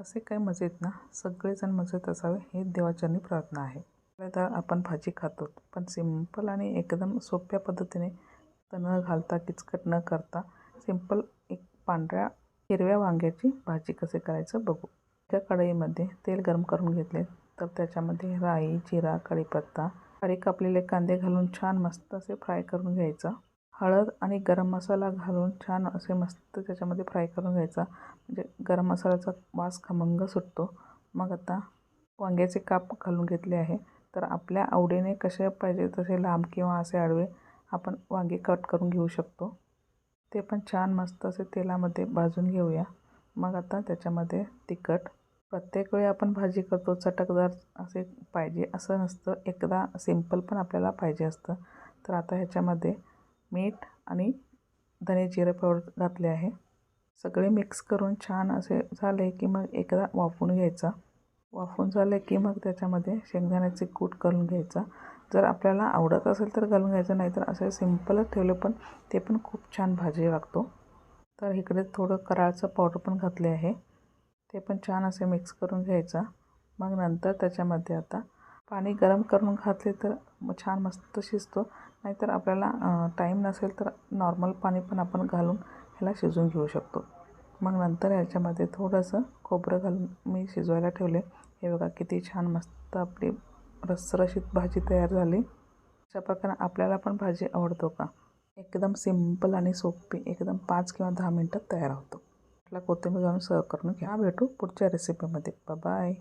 कसे काय मजेत ना? सगळेजण मजेत असावे हे देवाचरणी प्रार्थना आहे. तर आपण भाजी खातो पण सिंपल आणि एकदम सोप्या पद्धतीने न घालता किचकट न करता सिंपल एक पांढऱ्या हिरव्या वांग्याची भाजी कसे करायचं बघू. त्या कढईमध्ये तेल गरम करून घेतले तर त्याच्यामध्ये राई जिरा कढीपत्ता बारीक कापलेले कांदे घालून छान मस्त असे फ्राय करून घ्यायचं. हळद आणि गरम मसाला घालून छान असे मस्त त्याच्यामध्ये फ्राय करून घ्यायचा. म्हणजे गरम मसाल्याचा वास खमंग सुटतो. मग आता वांग्याचे काप घालून घेतले आहे. तर आपल्या आवडीने कसे पाहिजे तसे लांब किंवा असे आडवे आपण वांगे कट करून घेऊ शकतो. ते पण छान मस्त असे तेलामध्ये भाजून घेऊया. मग आता त्याच्यामध्ये तिखट. प्रत्येक वेळी आपण भाजी करतो चटकदार असे पाहिजे असं नसतं. एकदा सिंपल पण आपल्याला पाहिजे असतं. तर आता ह्याच्यामध्ये मीठ आणि धने जिरे पावडर घातले आहे. सगळे मिक्स करून छान असे झाले की मग एकदा वाफून घ्यायचा. वाफवून झाले की मग त्याच्यामध्ये शेंगदाण्याचे कूट करून घ्यायचा. जर आपल्याला आवडत असेल तर घालून घ्यायचं नाहीतर असं सिम्पलच ठेवलं पण ते पण खूप छान भाजी लागतो. तर इकडे थोडं कराळचं पावडर पण घातले आहे. ते पण छान असे मिक्स करून घ्यायचा. मग नंतर त्याच्यामध्ये आता पाणी गरम करून घातले तर छान मस्त शिजतो. नाहीतर आपल्याला टाईम नसेल तर नॉर्मल पाणी पण आपण घालून ह्याला शिजून घेऊ शकतो. मग नंतर ह्याच्यामध्ये थोडंसं खोबरं घालून मी शिजवायला ठेवले. हे बघा किती छान मस्त आपली रसरशीत भाजी तयार झाली. अशा प्रकारे आपल्याला पण भाजी आवडतो का? एकदम सिंपल आणि सोपी एकदम पाच किंवा दहा मिनटात तयार होतो. आपला कोथिंबीर घालून सर्व करून घ्या. भेटू पुढच्या रेसिपीमध्ये बाय